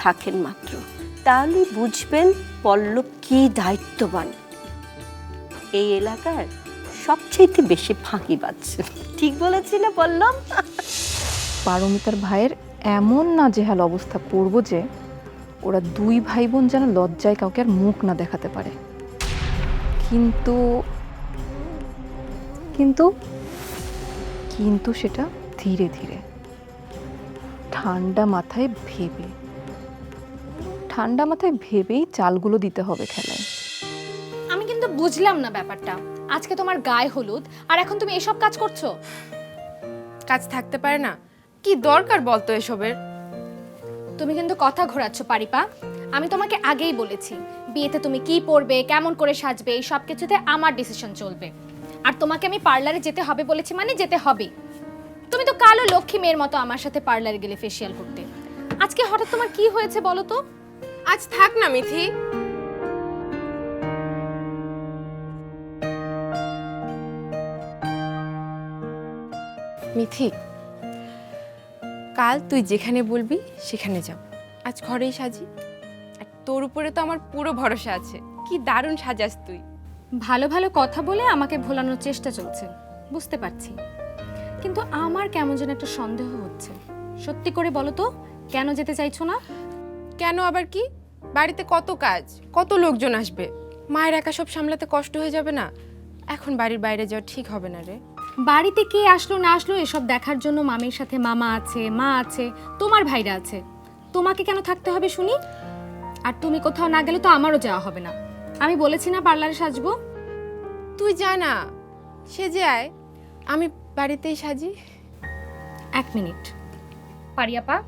থাকেন মাত্র। তাহলে বুঝবেন পল্লব কি দায়িত্ববান। এই এলাকার সবচেয়ে বেশি ফাঁকি বাজছে ঠিক বলেছি না, পল্লব? পারমিতার ভাইয়ের এমন না জেহাল অবস্থা করব যে, ওরা দুই ভাই বোন যেন লজ্জায় কাউকে আর মুখ না দেখাতে পারে। কিন্তু কিন্তু কিন্তু সেটা ধীরে ধীরে। ঠান্ডা মাথায় ভেবে। ঠান্ডা মাথায় ভেবেই চালগুলো দিতে হবে খেলায়। আমি কিন্তু বুঝলাম না ব্যাপারটা। আজকে তোমার গায়ে হলুদ আর এখন তুমি এসব কাজ করছ? কাজ থাকতে পারে না। কি দরকার বলতো এসবের? তুমি কিন্তু কথা ঘোরাচ্ছ পারিপা। আমি তোমাকে আগেই বলেছি বিয়েতে তুমি কি পরবে কেমন করে সাজবে এই সব কিছুতে আমার ডিসিশন চলবে। আর তোমাকে আমি পার্লারে যেতে হবে বলেছি মানে যেতে হবে। তুমি তো কালো লক্ষ্মী মেয়ের মতো আমার সাথে পার্লারে গেলে ফেসিয়াল করতে। আজকে হঠাৎ তোমার কি হয়েছে বলো তো? আজ থাক না মিথি। মিথি কাল তুই যেখানে বলবি সেখানে যাব। আজ ঘরেই সাজি। আর তোর উপরে তো আমার পুরো ভরসা আছে। কি দারুণ সাজাস তুই। ভালো ভালো কথা বলে আমাকে ভোলানোর চেষ্টা চলছে বুঝতে পারছি। কিন্তু আমার কেমন যেন একটা সন্দেহ হচ্ছে। সত্যি করে বলো তো কেন যেতে চাইছো না? কেন আবার কি? বাড়িতে কত কাজ কত লোকজন আসবে? মায়ের একা সব সামলাতে কষ্ট হয়ে যাবে না? এখন বাড়ির বাইরে যাওয়া ঠিক হবে না রে। বাড়িতে কে আসলো না আসলো এসব দেখার জন্য মামির সাথে মামা আছে মা আছে তোমার ভাইরা আছে। তোমাকে কেন থাকতে হবে শুনি? আর তুমি কোথাও না গেলে তো আমারও যাওয়া হবে না। আমি বলেছি না পার্লারে সাজবো? তুই জানা সে যে আয়। আমি বাড়িতেই সাজি। এক মিনিট। পারিয়াপা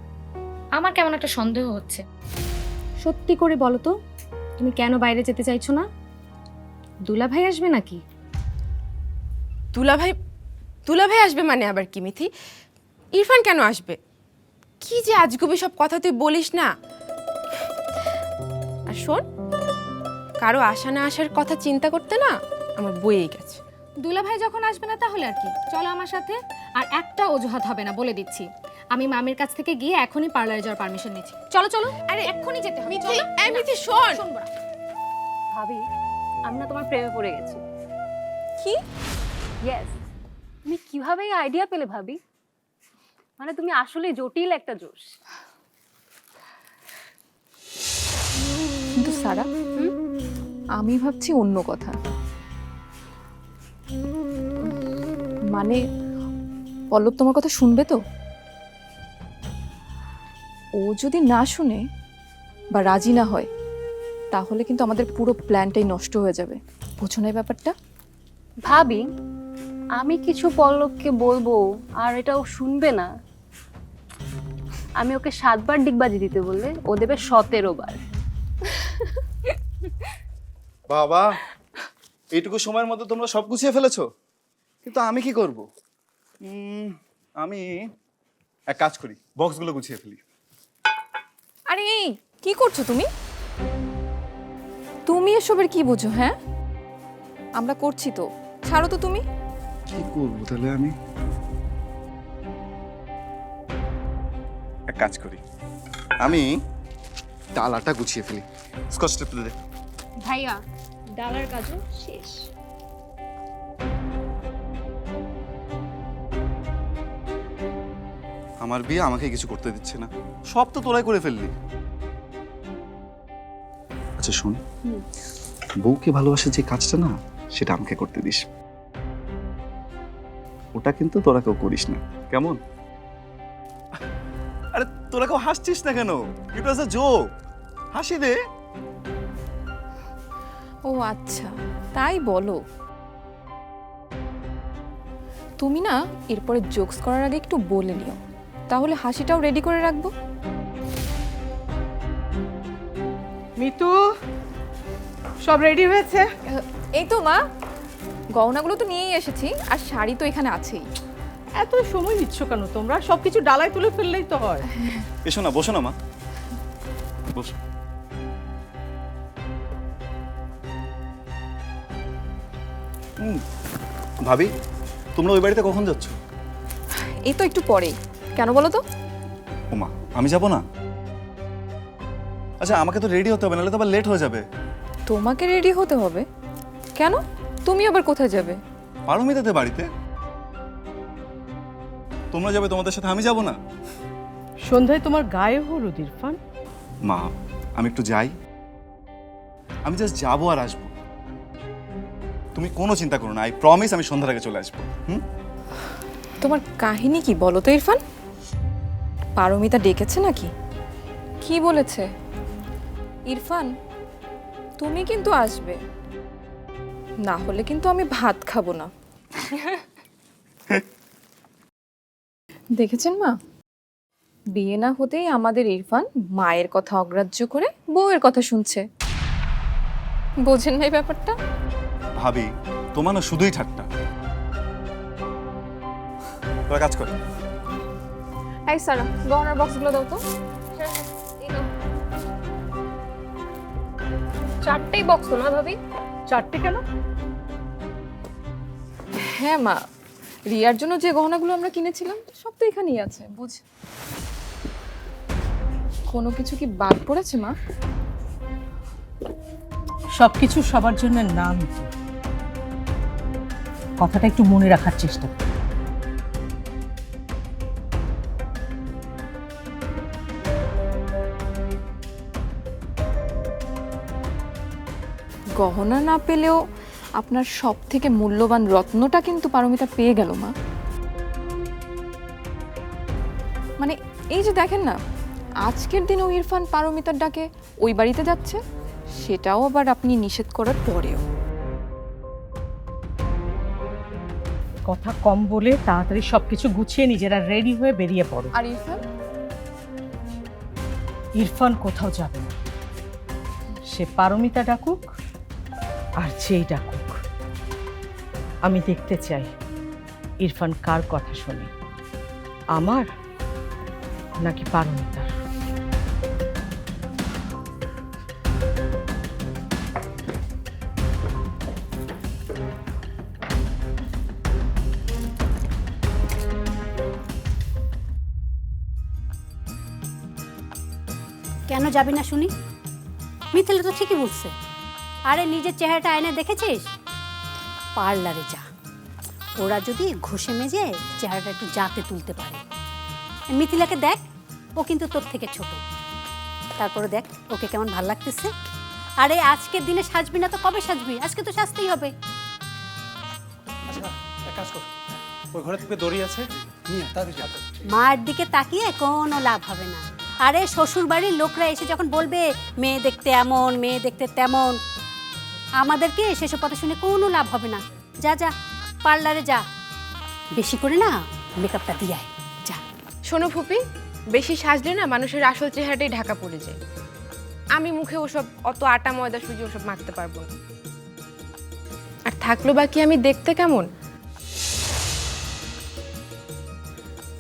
আমার কেমন একটা সন্দেহ হচ্ছে। সত্যি করে বলো তো তুমি কেন বাইরে যেতে চাইছো না? দুলা ভাই আসবে নাকি? দুলাভাই দুলাভাই আসবে মানে আবার কি মিথি? ইরফান কেন আসবে? কি যে আজগুবি সব কথা তুই বলিস না। আর শোন কারও আসা না আসার কথা চিন্তা করতে না আমার বইয়েই গেছে। দুলা ভাই যখন আসবে না তাহলে আর কি? চলো আমার সাথে আর একটা অজুহাত হবে না বলে দিচ্ছি। আমি মামির কাছ থেকে গিয়ে এখনই পার্লারে যাওয়ার পারমিশন নিচ্ছি। চলো চলো। আরে এক্ষুনি যেতে হবে। মিথি চলো। এই মিথি শোন। ভাবি আমি না তোমার প্রেমে পড়ে গেছি। কি? ইয়েস তুমি কীভাবে এই আইডিয়া পেলে ভাবি? মানে তুমি আসলে জটিল একটা জোশ। কিন্তু সারা আমি ভাবছি অন্য কথা। মানে পল্লব তোমার কথা শুনবে তো? ও যদি না শুনে বা রাজি না হয় তাহলে কিন্তু আমাদের পুরো প্ল্যানটাই নষ্ট হয়ে যাবে। বোঝো না এই ব্যাপারটা? ভাবি আমি কিছু পল্লবকে বলব আর এটা ও শুনবে না। আমি ওকে সাতবার ডিগবাজি দিতে বললে ও দেবে সতেরো বার বাবা এইটুকু সময়ের মধ্যে তোমরা সব গুছিয়ে ফেলেছো? কিন্তু আমি কি করব? আমি এক কাজ করি বক্সগুলো গুছিয়ে ফেলি। কি করছ তুমি? তুমি এসবের কি বোঝো হ্যাঁ? আমরা করছি তো। ছাড়ো তো তুমি। কি করব তাহলে আমি? এক কাজ করি। আমি ডালাটা গুছিয়ে ফেলি। স্কচ টেপ তুলে দে। ভাইয়া ডালার কাজও শেষ। আমার বিয়ে আমাকে কিছু করতে দিচ্ছে না। সব তো তোলাই করে ফেললি। আচ্ছা শোন। বউকে ভালোবাসে যে কাজটা না সেটা আমাকে করতে দিস। ওটা কিন্তু তোরা কেউ করিস না। কেমন? আরে তোরা কেউ হাসছিস না কেন? ইট ওয়াজ আ জোক হাসি দে। ও আচ্ছা তাই বলো। তুমি না এরপরে জোকস করার আগে একটু বলে নিও। তাহলে হাসিটাও রেডি করে রাখব। মিতু সব রেডি হয়েছে? এই তো মা গহনাগুলো তো নিয়েই এসেছি আর শাড়ি তো এখানে আছেই। এত সময় নিচ্ছ কেন তোমরা? সবকিছু ডালায় তুলে ফেললেই তো হয়। এসো না বসো না মা। বসো। হুম, ভাবি তোমরা ওই বাড়িতে কখন যাচ্ছ? এই তো একটু পরেই। কেন বলো তো? ওমা আমি যাব না? আচ্ছা আমাকে তো রেডি হতে হবে নাহলে তো আবার লেট হয়ে যাবে। তোমাকে রেডি হতে হবে? কেন? তুমি আবার কোথায় যাবে? পারমিতাতে বাড়িতে। তোমরা যাবে তোমাদের সাথে আমি যাব না। সন্ধ্যায় তোমার গায়ে হলুদ ইরফান। মা আমি একটু যাই। আমি জাস্ট যাব আর আসব। তুমি কোনো চিন্তা করো না আই প্রমিস আমি সন্ধ্যার আগে চলে আসব। হুম? তোমার কাহিনী কি বলো তো ইরফান? পারমিতা ডেকেছে নাকি? কি বলেছে? ইরফান তুমি কিন্তু আসবে। না হলে কিন্তু আমি ভাত খাব না। দেখেছেন মা? বিয়ে না হতেই আমাদের ইরফান মায়ের কথা অগ্রাহ্য করে বউয়ের কথা শুনছে। বোঝেন না এই ব্যাপারটা? ভাবি তোমার না শুধুই ঠাট্টা। তোরা কাজ কর। এই সারা গহনার বক্সগুলো দাও তো। চারটেই বক্স না ভাবি? চারটে কেন? হ্যাঁ মা রিয়ার জন্য যে গহনাগুলো আমরা কিনেছিলাম সব তো এখানেই আছে বুঝ কোনো কিছু কি বাদ পড়েছে মা? সবকিছু সবার জন্য নাম। কথাটা একটু মনে রাখার চেষ্টা কর। গহনা না পেলেও আপনার সব থেকে মূল্যবান রত্নটা কিন্তু পারমিতা পেয়ে গেল মা। মানে এই যে দেখেন না আজকের দিনেও ইরফান পারমিতার ডাকে ওই বাড়িতে যাচ্ছে সেটাও আবার আপনি নিষেধ করার পরেও। কথা কম বলে তাড়াতাড়ি সবকিছু গুছিয়ে নিজেরা রেডি হয়ে বেরিয়ে পড়ো। আর ইরফান? ইরফান কোথাও যাবে না। সে পারমিতা ডাকুক আর যেই ডাকুক। আমি দেখতে চাই ইরফান কার কথা শোনে। আমার নাকি পারমিতার? কেন যাবি না শুনি? মিথিলা তো ঠিকই বলছে। আরে নিজের চেহারাটা আয়না দেখেছিস? পার্লারে যা। ওরা যদি ঘষে মেজে চেহারাটা একটু জাতে তুলতে পারে। মিথিলাকে দেখ ও কিন্তু তোর থেকে ছোট। তারপরে দেখ ওকে কেমন ভালো লাগতেছে। আরে আজকের দিনে সাজবি না তো কবে সাজবি? আজকে তো সাজতেই হবে। আচ্ছা এক কাজ কর। ওই ঘরে থেকে দড়ি আছে নিয়ে তাড়াতাড়ি যা। মায়ের দিকে তাকিয়ে কোনো লাভ হবে না। আরে শ্বশুর বাড়ির লোকরা এসে যখন বলবে মেয়ে দেখতে এমন মেয়ে দেখতে তেমন আমাদেরকে সেসব কথা শুনে কোনো লাভ হবে না। যা যা, পার্লারে যা। বেশি করে না মেকআপটা দিয়ে আয়। যা। শোনো ফুপি, বেশি সাজলে না মানুষের আসল চেহারাটাই ঢাকা পড়ে যায়। আমি মুখে ওসব অত আটা, ময়দা, সুজি ওসব মাখতে পারব আর থাকল বাকি আমি দেখতে কেমন?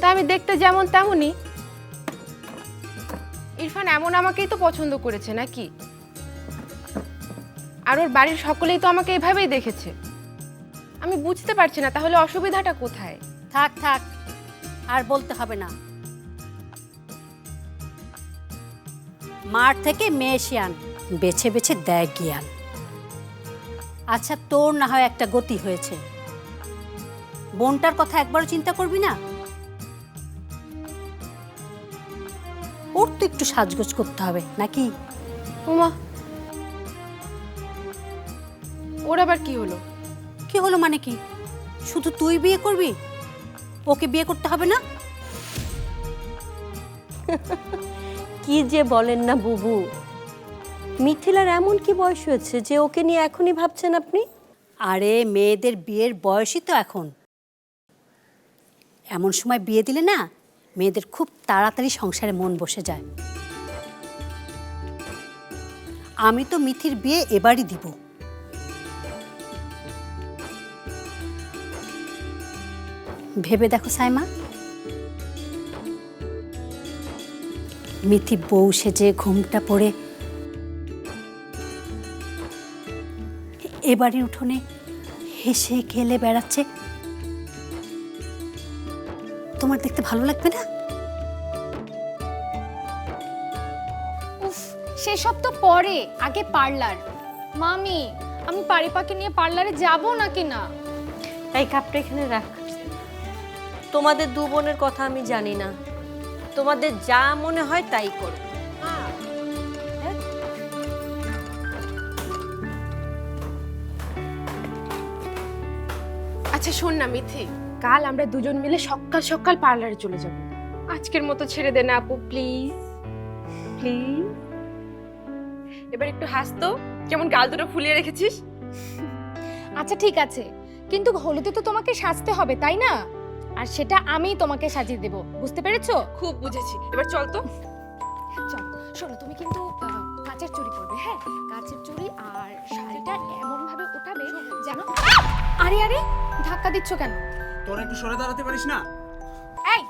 তা আমি দেখতে যেমন তেমনই। ইরফান, এমন আমাকেই তো পছন্দ করেছে, নাকি? আর ওর বাড়ির সকলেই তো আমাকে এভাবেই দেখেছে। আমি বুঝতে পারছি না তাহলে অসুবিধাটা কোথায়? থাক থাক আর বলতে হবে না। মার থেকে মেয়ে শিয়ান বেছে বেছে দেয় জ্ঞান আচ্ছা তোর না হয় একটা গতি হয়েছে। বোনটার কথা একবারও চিন্তা করবি না? ওর তো একটু সাজগোজ করতে হবে নাকি? উমা ওর আবার কি হলো? কি হলো মানে কি? শুধু তুই বিয়ে করবি? ওকে বিয়ে করতে হবে না? কি যে বলেন না বুবু। মিথিলার এমন কি বয়স হয়েছে যে ওকে নিয়ে এখনই ভাবছেন আপনি? আরে মেয়েদের বিয়ের বয়সই তো এখন। এমন সময় বিয়ে দিলে না মেয়েদের খুব তাড়াতাড়ি সংসারে মন বসে যায়। আমি তো মিথির বিয়ে এবারই দিব। ভেবে দেখো সাইমা। মিথি বউ সেজে ঘুমটা পড়ে এবারই উঠোনে হেসে খেলে বেড়াচ্ছে। তোমার দেখতে ভালো লাগবে না? উফ সেসব তো পরে আগে পার্লার। মামি আমি পারিপাকে নিয়ে পার্লারে যাব নাকি না? তাই কাপটা এখানে রাখ। তোমাদের দু বোনের কথা আমি জানি না। তোমাদের যা মনে হয় তাই করো। আচ্ছা শোন না মিথি। কাল আমরা দুজন মিলে সকাল সকাল পার্লারে চলে যাব। আজকের মতো ছেড়ে দে না আপু প্লিজ। প্লিজ। এবার একটু হাস তো কেমন গাল দুটো ফুলিয়ে রেখেছিস? আচ্ছা ঠিক আছে। কিন্তু হলুদে তো তোমাকে সাজতে হবে তাই না? আর সেটা আমি তোমাকে সাজিয়ে দেব। বুঝতে পেরেছ? খুব বুঝেছি। এবার চল তো। চল শোনো তুমি কিন্তু আহ, কাচের চুড়ি পরবে হ্যাঁ? কাচের চুড়ি আর শাড়িটা এমন ভাবে উঠাবে যেন আরে আরে ধাক্কা দিচ্ছ কেন? তোরা একটু সরে দাঁড়াতে পারিস না? এই!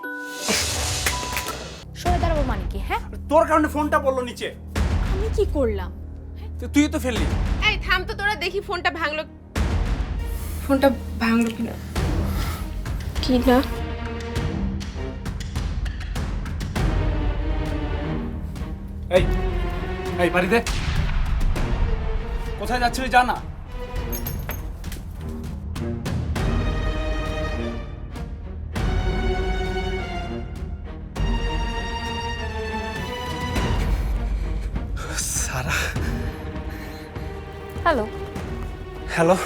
সরে দাঁড়াবো মানে কি হ্যাঁ? তোর কারণে ফোনটা পড়ল নিচে। আমি কি করলাম? তো তুই তো ফেললি। এই থাম তো তোরা দেখি ফোনটা ভাঙলো ফোনটা ভাঙলো কিনা? কি না এই এই বাড়িতে। কোথায় যাচ্ছিলি জানা সারা। হ্যালো হ্যালো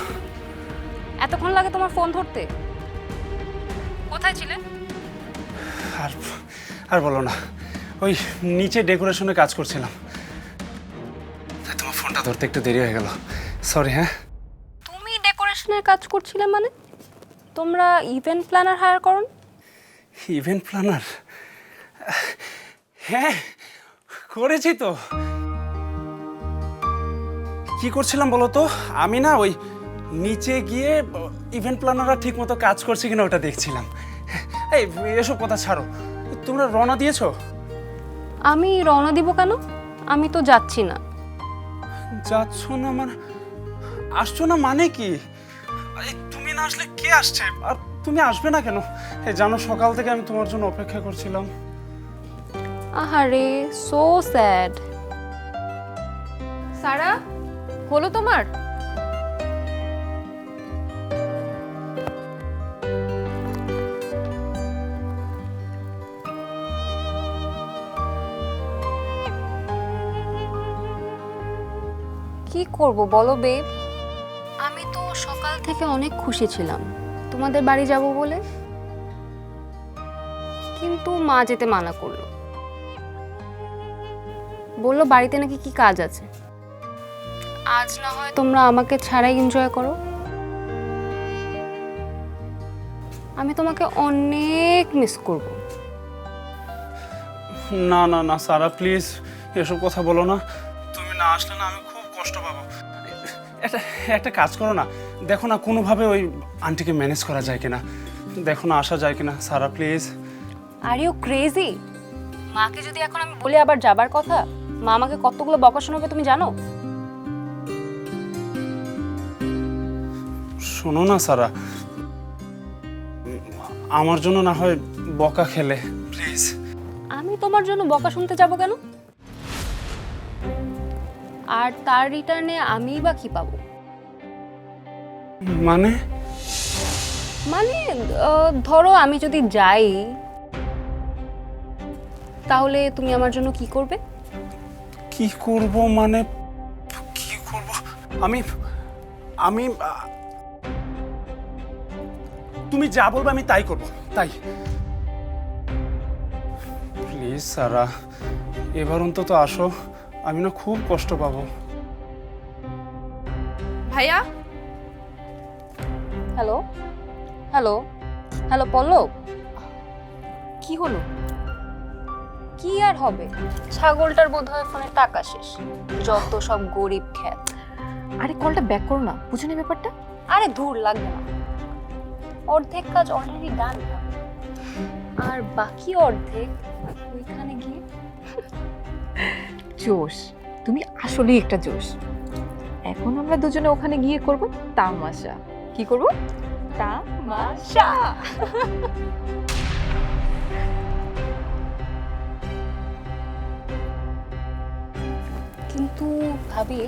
এতক্ষণ লাগে তোমার ফোন ধরতে? কোথায় ছিলে? আর আর বলো না ওই নিচে ডেকোরেশনে কাজ করছিলাম। তোমার ফোনটা ধরতে একটু দেরি হয়ে গেল। সরি হ্যাঁ? তুমি ডেকোরেশনের কাজ করছিলে মানে? তোমরা ইভেন্ট প্ল্যানার হায়ার করো ইভেন্ট প্ল্যানার হ্যাঁ করেছি তো। কি করছিলাম বলো তো? আমি না ওই নিচে গিয়ে ইভেন্ট প্ল্যানাররা ঠিক মতো কাজ করছে কিনা ওটা দেখছিলাম। এই এসব কথা ছাড়ো। তোমরা রওনা দিয়েছ? আমি রওনা দিব কেন? আমি তো যাচ্ছি না। যাচ্ছ না মানে আসছো না মানে কি? আরে তুমি না আসলে কে আসছে? আর তুমি আসবে না কেন? এই জানো সকাল থেকে আমি তোমার জন্য অপেক্ষা করছিলাম। আহারে সো স্যাড সারা হলো তোমার? করব বলো বেব। আমি তো সকাল থেকে অনেক খুশি ছিলাম। তোমাদের বাড়ি যাব বলে? কিন্তু মা যেতে মানা করল। বলল বাড়িতে নাকি কি কাজ আছে? আজ না হয় তোমরা আমাকে ছাড়াই এনজয় করো। আমি তোমাকে অনেক মিস করব। না না না সারা প্লিজ এসব কথা বলো না। তুমি না আসলে না আমি খুব কষ্ট পাবো। একটা একটা কাজ করো না। দেখো না কোনোভাবে ওই আন্টিকে ম্যানেজ করা যায় কিনা। দেখো না আসা যায় কিনা। Sara please are you crazy মাকে যদি এখন আমি বলি আবার যাবার কথা মা আমাকে কতগুলো বকা শোনাবে তুমি জানো? শোনো না সারা। আমার জন্য না হয় বকা খেলে প্লিজ আমি তোমার জন্য বকা শুনতে যাব কেন? আর তার রিটার্নে আমি বা কি পাবো? মানে? মানে আহ, ধরো আমি যদি যাই তাহলে তুমি আমার জন্য কি করবে? কি করব মানে? কি করব? আমি আমি আহ, তুমি যা বলবে আমি তাই করব তাই। প্লিজ সারা এবার অন্তত আসো। আমি না খুব কষ্ট পাবো। ভাইয়া? হ্যালো? হ্যালো? হ্যালো পল্লব? কি হলো? কি আর হবে? ছাগলটার বোধ হয় ফোনে টাকা শেষ। যত সব গরিব খ্যাত। আরে কলটা ব্যাক করো না। বুঝো না ব্যাপারটা? আরে দূর লাগবে না। অর্ধেক কাজ অলরেডি ডান আর বাকি অর্ধেক ওইখানে গিয়ে জোশ। তুমি আসলেই একটা জোশ। এখন আমরা দুজনে ওখানে গিয়ে করব তামাশা। কি করব? তামাশা! কিন্তু ভাবি,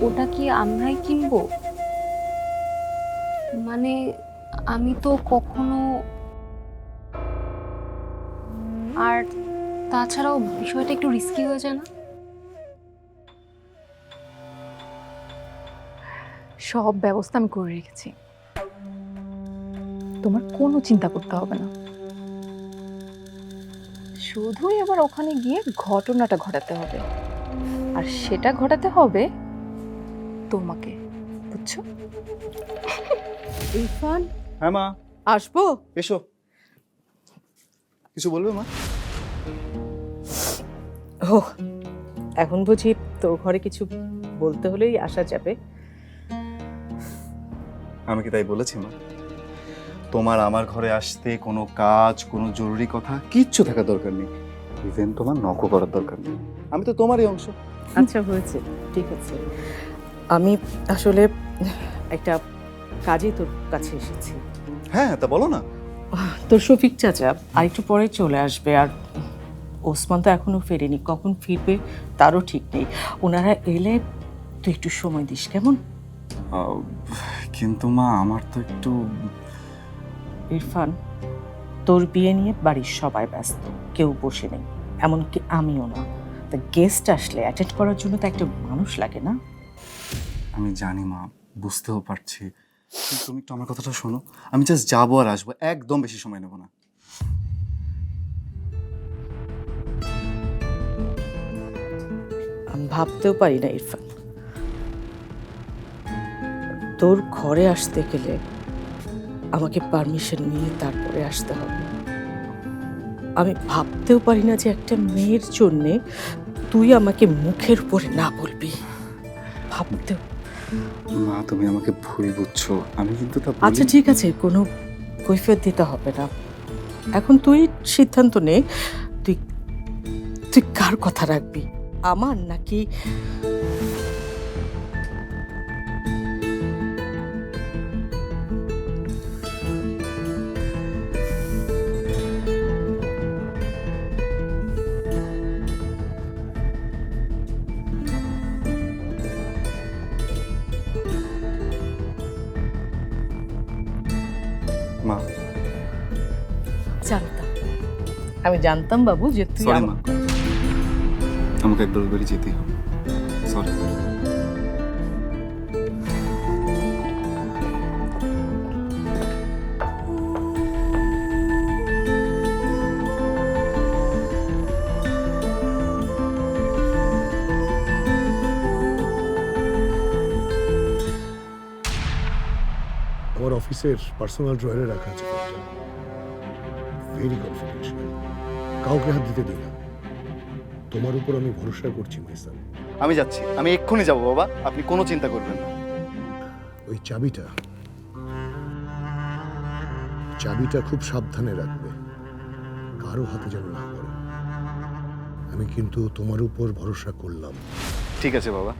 ওটা কি আমরাই কিনবো? মানে আমি তো কখনো আর তাছাড়াও বিষয়টা একটু রিস্কি হয়ে যায় না? সব ব্যবস্থা আমি করে রেখেছি। তোমার কোনো চিন্তা করতে হবে না। শুধুই এবার ওখানে গিয়ে ঘটনাটা ঘটাতে হবে। আর সেটা ঘটাতে হবে তোমাকে বুঝছ? ইরফান? হ্যাঁ মা। আসব? এসো। কিছু বলবে মা? ও এখন বুঝি তোর ঘরে কিছু বলতে হলেই আসা যাবে। আমি কি তাই বলেছি মা? তোমার আমার ঘরে আসতে কোনো কাজ কোনো জরুরি কথা কিচ্ছু থাকা দরকার নেই। ইভেন তোমার নকও করার দরকার নেই। আমি তো তোমারই অংশ। আচ্ছা হয়েছে। ঠিক আছে। আমি আসলে একটা কাজে তোর কাছে এসেছি। হ্যাঁ তা বলো না। তোর শফিক চাচা আর একটু পরে চলে আসবে আর ওসমান তো এখনও ফেরেনি কখন ফিরবে তারও ঠিক নেই। ওনারা এলে তুই একটু সময় দিস কেমন? কিন্তু মা আমার তো একটু ইরফান তোর বিয়ে নিয়ে বাড়ির সবাই ব্যস্ত কেউ বসে নেই এমনকি আমিও না। তা গেস্ট আসলে অ্যাটেন্ড করার জন্য তো একটা মানুষ লাগে না? আমি জানি মা বুঝতেও পারছি। তুমি একটু আমার কথাটা শোনো আমি জাস্ট যাব আর আসব একদম বেশি সময় নেব না। ভাবতেও পারি না ইরফান। তোর ঘরে আসতে গেলে আমাকে পারমিশন নিয়ে তারপরে আসতে হবে। আমি ভাবতেও পারি না যে একটা মেয়ের জন্যে তুই আমাকে মুখের উপরে না বলবি। ভাবতেও। মা তুমি আমাকে ভুল বুঝছ। আমি কিন্তু তা আচ্ছা ঠিক আছে কোনো কৈফিয়ত দিতে হবে না। এখন তুই সিদ্ধান্ত নে তুই তুই কার কথা রাখবি? আমার নাকি? মা। জানতাম। আমি জানতাম বাবু যে তুই আমার- আমাকে একবার ওই বাড়ি হবে। সরি অফিসের পার্সোনাল ড্রয়ারে রাখা আছে। কাউকে হাত দিতে উপর আমি ভরসা করছি মাইসান আমি যাচ্ছি। আমি এক্ষুনি যাব বাবা। আপনি কোনো চিন্তা করবেন না। ওই চাবিটা চাবিটা খুব সাবধানে রাখবে। কারও হাতে যেন না পড়ে। আমি কিন্তু তোমার উপর ভরসা করলাম। ঠিক আছে বাবা।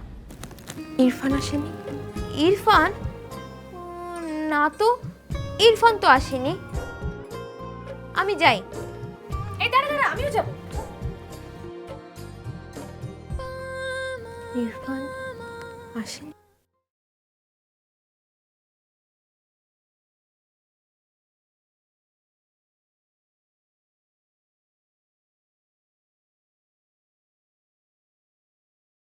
ইরফান আসেনি? ইরফান? না তো ইরফান তো আসেনি। আমি যাই। এই দাঁড়া দাঁড়া আমিও যাব। ইরফান আসেনি